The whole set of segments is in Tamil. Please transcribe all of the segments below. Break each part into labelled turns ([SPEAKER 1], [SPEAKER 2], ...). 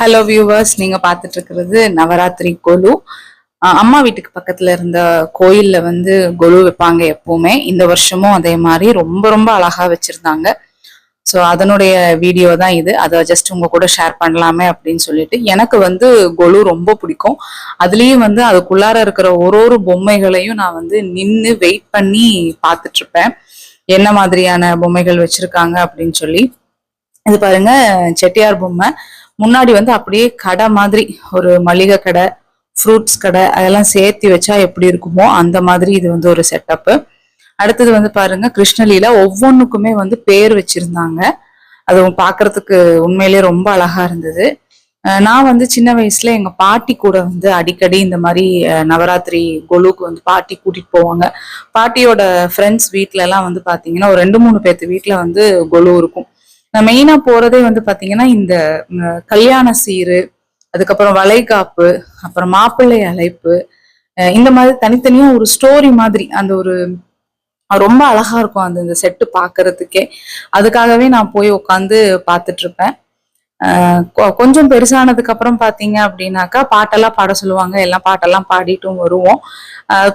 [SPEAKER 1] ஹலோ வியூவர்ஸ் நீங்க பார்த்துட்டு இருக்கிறது நவராத்திரி கொலு. அம்மா வீட்டுக்கு பக்கத்துல இருந்த கோயில்ல வந்து கொலு வைப்பாங்க எப்பவுமே. இந்த வருஷமும் அதே மாதிரி ரொம்ப ரொம்ப அழகா வச்சிருந்தாங்க. ஸோ அதனுடைய வீடியோ தான் இது. அதை ஜஸ்ட் உங்க கூட ஷேர் பண்ணலாமே அப்படின்னு சொல்லிட்டு எனக்கு வந்து கொலு ரொம்ப பிடிக்கும். அதுலேயும் வந்து அதுக்குள்ளார இருக்கிற ஒரு ஒரு பொம்மைகளையும் நான் வந்து நின்று வெயிட் பண்ணி பார்த்துட்டு இருப்பேன் என்ன மாதிரியான பொம்மைகள் வச்சிருக்காங்க அப்படின்னு சொல்லி. இது பாருங்க செட்டியார் பொம்மை. முன்னாடி வந்து அப்படியே கடை மாதிரி ஒரு மளிகை கடை ஃப்ரூட்ஸ் கடை அதெல்லாம் சேர்த்து வச்சா எப்படி இருக்குமோ அந்த மாதிரி இது வந்து ஒரு செட்டப்பு அடுத்தது வந்து பாருங்க கிருஷ்ணலீலா ஒவ்வொன்றுக்குமே வந்து பேர் வச்சிருந்தாங்க. அது பார்க்கறதுக்கு உண்மையிலே ரொம்ப அழகா இருந்தது. நான் வந்து சின்ன வயசுல எங்க பாட்டி கூட வந்து அடிக்கடி இந்த மாதிரி நவராத்திரி கொலுக்கு வந்து பாட்டி கூட்டிட்டு போவாங்க. பாட்டியோட ஃப்ரெண்ட்ஸ் வீட்ல எல்லாம் வந்து பாத்தீங்கன்னா ஒரு ரெண்டு மூணு பேர்த்து வீட்டுல வந்து கொலு இருக்கும். நான் மெயினா போறதே வந்து பாத்தீங்கன்னா இந்த கல்யாண சீரு அதுக்கப்புறம் வளைகாப்பு அப்புறம் மாப்பிள்ளை அழைப்பு இந்த மாதிரி தனித்தனியா ஒரு ஸ்டோரி மாதிரி அந்த ஒரு ரொம்ப அழகா இருக்கும் அந்த இந்த செட்டு பாக்குறதுக்கே. அதுக்காகவே நான் போய் உட்காந்து பார்த்துட்டு இருப்பேன். கொஞ்சம் பெருசானதுக்கு அப்புறம் பாத்தீங்க அப்படின்னாக்கா பாட்டெல்லாம் பாட சொல்லுவாங்க. எல்லாம் பாட்டெல்லாம் பாடிட்டும் வருவோம்.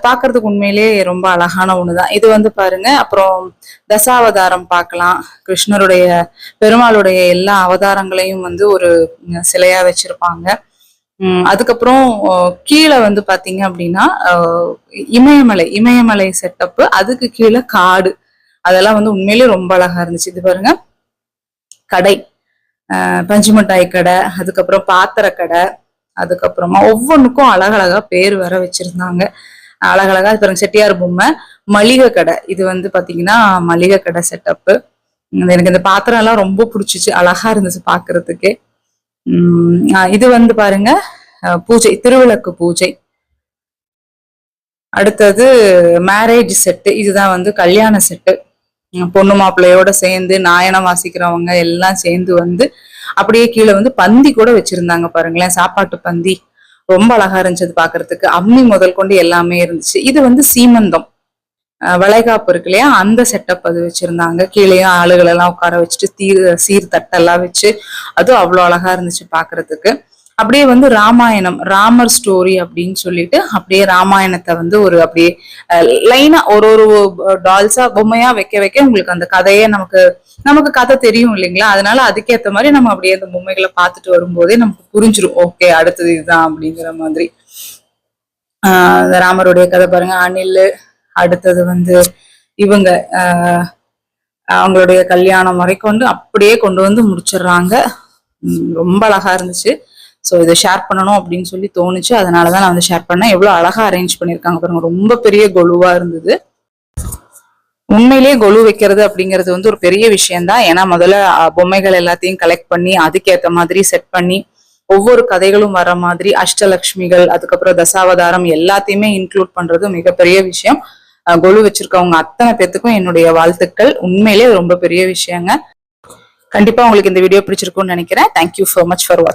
[SPEAKER 1] பார்க்கறதுக்கு உண்மையிலேயே ரொம்ப அழகான ஒண்ணுதான். இது வந்து பாருங்க அப்புறம் தசாவதாரம் பார்க்கலாம் கிருஷ்ணருடைய பெருமாளுடைய எல்லா அவதாரங்களையும் வந்து ஒரு சிலையா வச்சிருப்பாங்க. உம் அதுக்கப்புறம் கீழே வந்து பாத்தீங்க அப்படின்னா இமயமலை இமயமலை செட்டப்பு. அதுக்கு கீழே காடு. அதெல்லாம் வந்து உண்மையிலேயே ரொம்ப அழகா இருந்துச்சு. இது பாருங்க கடை. பஞ்சு மிட்டாய் கடை அதுக்கப்புறம் பாத்திர கடை அதுக்கப்புறமா ஒவ்வொன்றுக்கும் அழகழகா பேர் வர வச்சிருந்தாங்க. அழகழகா பாருங்க செட்டியார் பொம்மை மளிகை கடை. இது வந்து பாத்தீங்கன்னா மளிகை கடை செட்டப்பு எனக்கு இந்த பாத்திரம் எல்லாம் ரொம்ப பிடிச்சிச்சு. அழகா இருந்துச்சு பாக்குறதுக்கு. இது வந்து பாருங்க பூஜை திருவிளக்கு பூஜை. அடுத்தது மேரேஜ் செட்டு இதுதான் வந்து கல்யாண செட்டு பொண்ணு மாப்பிள்ளையோட சேர்ந்து நாயனம் வாசிக்கிறவங்க எல்லாம் சேர்ந்து வந்து அப்படியே கீழே வந்து பந்தி கூட வச்சிருந்தாங்க பாருங்களேன் சாப்பாட்டு பந்தி. ரொம்ப அழகா இருந்துச்சு பாக்குறதுக்கு. அம்மி முதல் கொண்டு எல்லாமே இருந்துச்சு. இது வந்து சீமந்தம். வளைகாப்பு இருக்கு இல்லையா? அந்த செட்டப் அது வச்சிருந்தாங்க. கீழேயும் ஆளுகள் எல்லாம் உட்கார வச்சுட்டு தீர் சீர் தட்டெல்லாம் வச்சு அதுவும் அவ்வளோ அழகா இருந்துச்சு பாக்குறதுக்கு. அப்படியே வந்து ராமாயணம் ராமர் ஸ்டோரி அப்படின்னு சொல்லிட்டு அப்படியே ராமாயணத்தை வந்து ஒரு அப்படியே லைனா ஒரு ஒரு டால்ஸா பொம்மையா வைக்க வைக்க உங்களுக்கு அந்த கதையே நமக்கு நமக்கு கதை தெரியும் இல்லைங்களா? அதனால அதுக்கேத்த மாதிரி நம்ம அப்படியே அந்த பொம்மைகளை பார்த்துட்டு வரும்போதே நமக்கு புரிஞ்சிடும் ஓகே அடுத்தது இதுதான் அப்படிங்கிற மாதிரி. ஆஹ் ராமருடைய கதை பாருங்க. அணில் அடுத்தது வந்து இவங்க அவங்களுடைய கல்யாணம் வரைக்கும் வந்து அப்படியே கொண்டு வந்து முடிச்சிடுறாங்க. ரொம்ப அழகா இருந்துச்சு. ஸோ இதை ஷேர் பண்ணணும் அப்படின்னு சொல்லி தோணுச்சு. அதனால தான் நான் வந்து ஷேர் பண்ணேன். எவ்வளோ அழகாக அரேஞ்ச் பண்ணியிருக்காங்க பாருங்க. ரொம்ப பெரிய கொலுவாக இருந்தது. உண்மையிலேயே கொலு வைக்கிறது அப்படிங்கிறது வந்து ஒரு பெரிய விஷயம்தான். ஏன்னா முதல்ல பொம்மைகள் எல்லாத்தையும் கலெக்ட் பண்ணி அதுக்கேற்ற மாதிரி செட் பண்ணி ஒவ்வொரு கதைகளும் வர மாதிரி அஷ்டலக்ஷ்மிகள் அதுக்கப்புறம் தசாவதாரம் எல்லாத்தையுமே இன்க்ளூட் பண்றது மிகப்பெரிய விஷயம். கொலு வச்சிருக்கவங்க அத்தனை பேத்துக்கும் என்னுடைய வாழ்த்துக்கள். உண்மையிலே ரொம்ப பெரிய விஷயங்க. கண்டிப்பா உங்களுக்கு இந்த வீடியோ பிடிச்சிருக்கும்னு நினைக்கிறேன். தேங்க்யூ ஸோ மச் ஃபார் வாட்சிங்